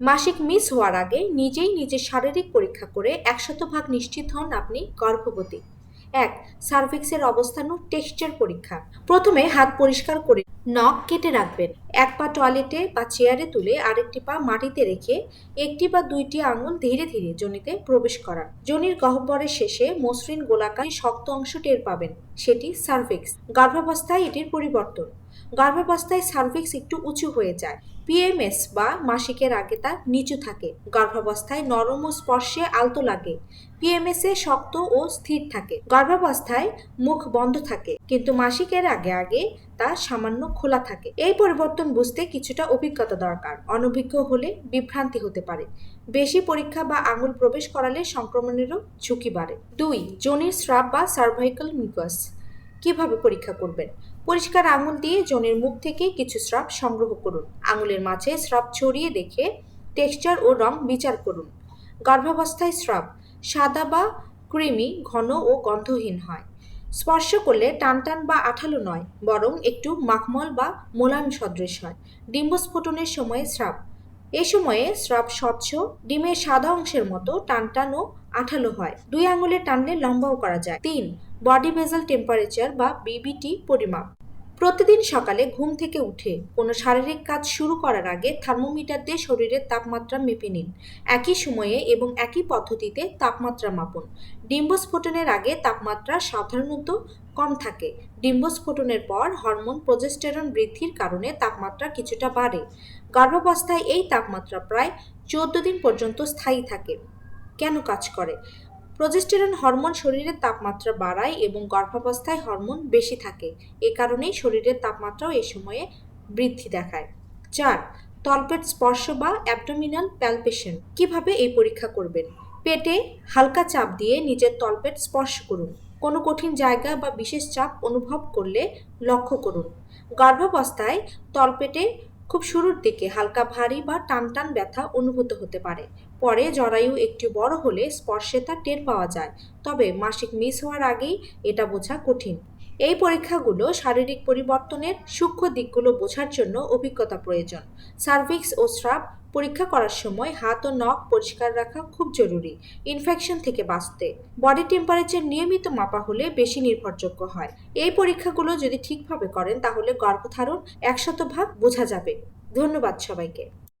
মাসিক মিস হওয়ার আগে নিজেই নিজের শারীরিক পরীক্ষা করে একশত ভাগ নিশ্চিত হন আপনি গর্ভবতী। এক সার্ভিক্সের অবস্থান ও টেক্সচার পরীক্ষা। প্রথমে হাত পরিষ্কার করে নখ কেটে রাখবেন। এক পা টয়লেটে বা চেয়ারে তুলে আরেকটি পা মাটিতে রেখে একটি বা দুইটি আঙুল ধীরে ধীরে জনিতে প্রবেশ করা জনির গহ্বরের শেষে মসৃণ গোলাকার শক্ত অংশ টের পাবেন। সেটি সার্ভিক্স। গর্ভাবস্থায় এটির পরিবর্তন। গর্ভাবস্থায় সার্ভিক্স একটু উঁচু হয়ে যায়। পিএমএস বা মাসিকের আগে তা নিচু থাকে। গর্ভাবস্থায় নরম ও স্পর্শে আলতো লাগে। পিএমএস এ শক্ত ও স্থির থাকে। গর্ভাবস্থায় মুখ বন্ধ থাকে। কিন্তু মাসিকের আগে আগে তা সামান্য খোলা থাকে। এই পরিবর্তন বুঝতে কিছুটা অভিজ্ঞতা দরকার। অনভিজ্ঞ হলে বিভ্রান্তি হতে পারে। বেশি পরীক্ষা বা আঙুল প্রবেশ করালে সংক্রমণেরও ঝুঁকি বাড়ে। দুই যোনির স্রাব বা সার্ভাইকাল মিউকাস কীভাবে পরীক্ষা করবেন? পরিষ্কার আঙুল দিয়ে জনের মুখ থেকে কিছু স্রাব সংগ্রহ করুন। আঙুলের মাঝে স্রাব ছড়িয়ে দেখে টেক্সচার ও রং বিচার করুন। গর্ভাবস্থায় স্রাব। সাদা বা ক্রিমি ঘন ও গন্ধহীন হয়। স্পর্শ করলে টানটান বা আঠালো নয়, বরং একটু মাখমল বা মোলান সদৃশ হয়। ডিম্বস্ফোটনের সময়ে স্রাব। এ সময়ে স্রাব স্বচ্ছ, ডিমের সাদা অংশের মতো টানটান ও আঠালো হয়। দুই আঙুলে টানলে লম্বাও করা যায়। তিন, বডি বেজাল টেম্পারেচার বা বিবিটি পরিমাপ। প্রতিদিন সকালে ঘুম থেকে উঠে কোনো শারীরিক কাজ শুরু করার আগে থার্মোমিটার দিয়ে শরীরের তাপমাত্রা মেপে নিন। একই সময়ে এবং একই পদ্ধতিতে তাপমাত্রা মাপুন। ডিম্বস্ফোটনের আগে তাপমাত্রা সাধারণত কম থাকে। ডিম্বস্ফোটনের পর হরমোন প্রজেস্টেরন বৃদ্ধির কারণে তাপমাত্রা কিছুটা বাড়ে। গর্ভাবস্থায় এই তাপমাত্রা প্রায় চোদ্দ দিন পর্যন্ত স্থায়ী থাকে। কেন কাজ করে? প্রজেস্টেরন হরমোন শরীরের তাপমাত্রা বাড়ায় এবং গর্ভাবস্থায় হরমোন বেশি থাকে। এ কারণেই শরীরের তাপমাত্রাও এ সময়ে বৃদ্ধি দেখায়। চার, তলপেট স্পর্শ বা অ্যাবডোমিনাল প্যালপেশন। কীভাবে এই পরীক্ষা করবেন? পেটে হালকা চাপ দিয়ে নিজের তলপেট স্পর্শ করুন। কোনো কঠিন জায়গা বা বিশেষ চাপ অনুভব করলে লক্ষ্য করুন। গর্ভাবস্থায় তলপেটে খুব শুরুর দিকে হালকা ভারী বা টান টান ব্যথা অনুভূত হতে পারে। পরে জরায়ু একটু বড় হলে স্পর্শে তা টের পাওয়া যায়। তবে মাসিক মিস হওয়ার আগেই এটা বোঝা কঠিন। এই পরীক্ষাগুলো শারীরিক পরিবর্তনের সূক্ষ্ম দিকগুলো বোঝার জন্য অভিজ্ঞতা প্রয়োজন। সার্ভিক্স ও স্রাব পরীক্ষা করার সময় হাত ও নখ পরিষ্কার রাখা খুব জরুরি ইনফেকশন থেকে বাঁচতে। বডি টেম্পারেচার নিয়মিত মাপা হলে বেশি নির্ভরযোগ্য হয়। এই পরীক্ষাগুলো যদি ঠিকভাবে করেন তাহলে গর্ভধারণ একশত ভাগ বোঝা যাবে। ধন্যবাদ সবাইকে।